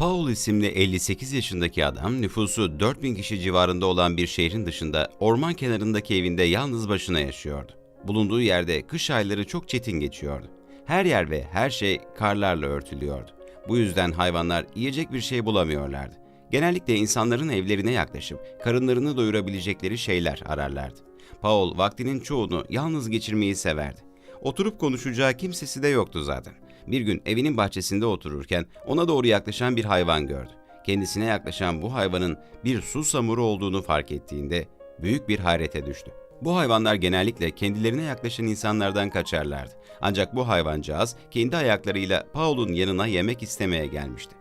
Paul isimli 58 yaşındaki adam nüfusu 4000 kişi civarında olan bir şehrin dışında orman kenarındaki evinde yalnız başına yaşıyordu. Bulunduğu yerde kış ayları çok çetin geçiyordu. Her yer ve her şey karlarla örtülüyordu. Bu yüzden hayvanlar yiyecek bir şey bulamıyorlardı. Genellikle insanların evlerine yaklaşıp karınlarını doyurabilecekleri şeyler ararlardı. Paul vaktinin çoğunu yalnız geçirmeyi severdi. Oturup konuşacağı kimsesi de yoktu zaten. Bir gün evinin bahçesinde otururken ona doğru yaklaşan bir hayvan gördü. Kendisine yaklaşan bu hayvanın bir su samuru olduğunu fark ettiğinde büyük bir hayrete düştü. Bu hayvanlar genellikle kendilerine yaklaşan insanlardan kaçarlardı. Ancak bu hayvancağız kendi ayaklarıyla Paul'un yanına yemek istemeye gelmişti.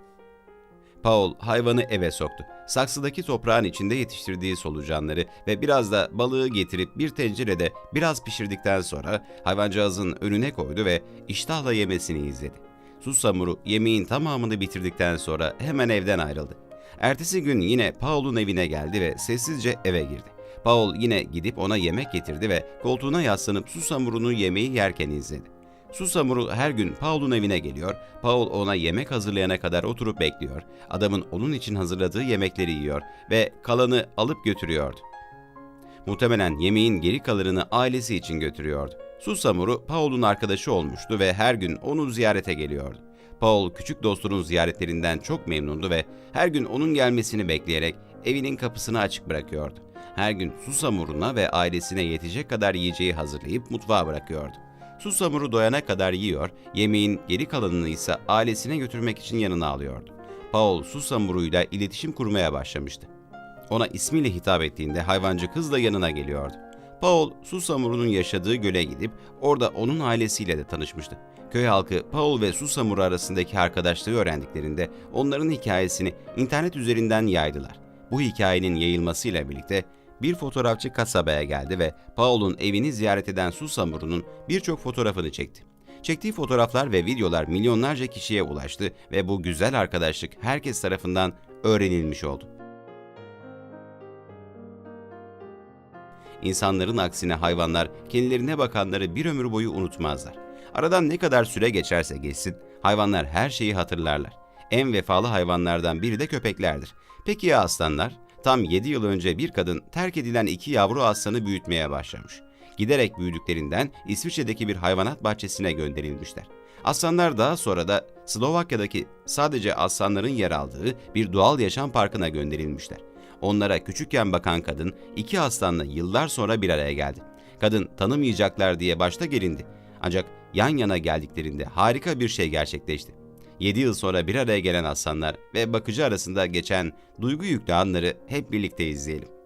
Paul hayvanı eve soktu. Saksıdaki toprağın içinde yetiştirdiği solucanları ve biraz da balığı getirip bir tencerede biraz pişirdikten sonra hayvancağızın önüne koydu ve iştahla yemesini izledi. Susamuru yemeğin tamamını bitirdikten sonra hemen evden ayrıldı. Ertesi gün yine Paul'un evine geldi ve sessizce eve girdi. Paul yine gidip ona yemek getirdi ve koltuğuna yaslanıp Susamuru'nun yemeği yerken izledi. Susamuru her gün Paul'un evine geliyor, Paul ona yemek hazırlayana kadar oturup bekliyor, adamın onun için hazırladığı yemekleri yiyor ve kalanı alıp götürüyordu. Muhtemelen yemeğin geri kalanını ailesi için götürüyordu. Susamuru Paul'un arkadaşı olmuştu ve her gün onu ziyarete geliyordu. Paul küçük dostunun ziyaretlerinden çok memnundu ve her gün onun gelmesini bekleyerek evinin kapısını açık bırakıyordu. Her gün Susamur'una ve ailesine yetecek kadar yiyeceği hazırlayıp mutfağa bırakıyordu. Susamur'u doyana kadar yiyor, yemeğin geri kalanını ise ailesine götürmek için yanına alıyordu. Paul Susamur'uyla iletişim kurmaya başlamıştı. Ona ismiyle hitap ettiğinde hayvancı kız da yanına geliyordu. Paul, Susamuru'nun yaşadığı göle gidip orada onun ailesiyle de tanışmıştı. Köy halkı Paul ve Susamuru arasındaki arkadaşlığı öğrendiklerinde onların hikayesini internet üzerinden yaydılar. Bu hikayenin yayılmasıyla birlikte bir fotoğrafçı kasabaya geldi ve Paul'un evini ziyaret eden Susamuru'nun birçok fotoğrafını çekti. Çektiği fotoğraflar ve videolar milyonlarca kişiye ulaştı ve bu güzel arkadaşlık herkes tarafından öğrenilmiş oldu. İnsanların aksine hayvanlar kendilerine bakanları bir ömür boyu unutmazlar. Aradan ne kadar süre geçerse geçsin, hayvanlar her şeyi hatırlarlar. En vefalı hayvanlardan biri de köpeklerdir. Peki ya aslanlar? Tam 7 yıl önce bir kadın terk edilen iki yavru aslanı büyütmeye başlamış. Giderek büyüdüklerinden İsviçre'deki bir hayvanat bahçesine gönderilmişler. Aslanlar daha sonra da Slovakya'daki sadece aslanların yer aldığı bir doğal yaşam parkına gönderilmişler. Onlara küçükken bakan kadın iki aslanla yıllar sonra bir araya geldi. Kadın tanımayacaklar diye başta gerindi. Ancak yan yana geldiklerinde harika bir şey gerçekleşti. 7 yıl sonra bir araya gelen aslanlar ve bakıcı arasında geçen duygu yüklü anları hep birlikte izleyelim.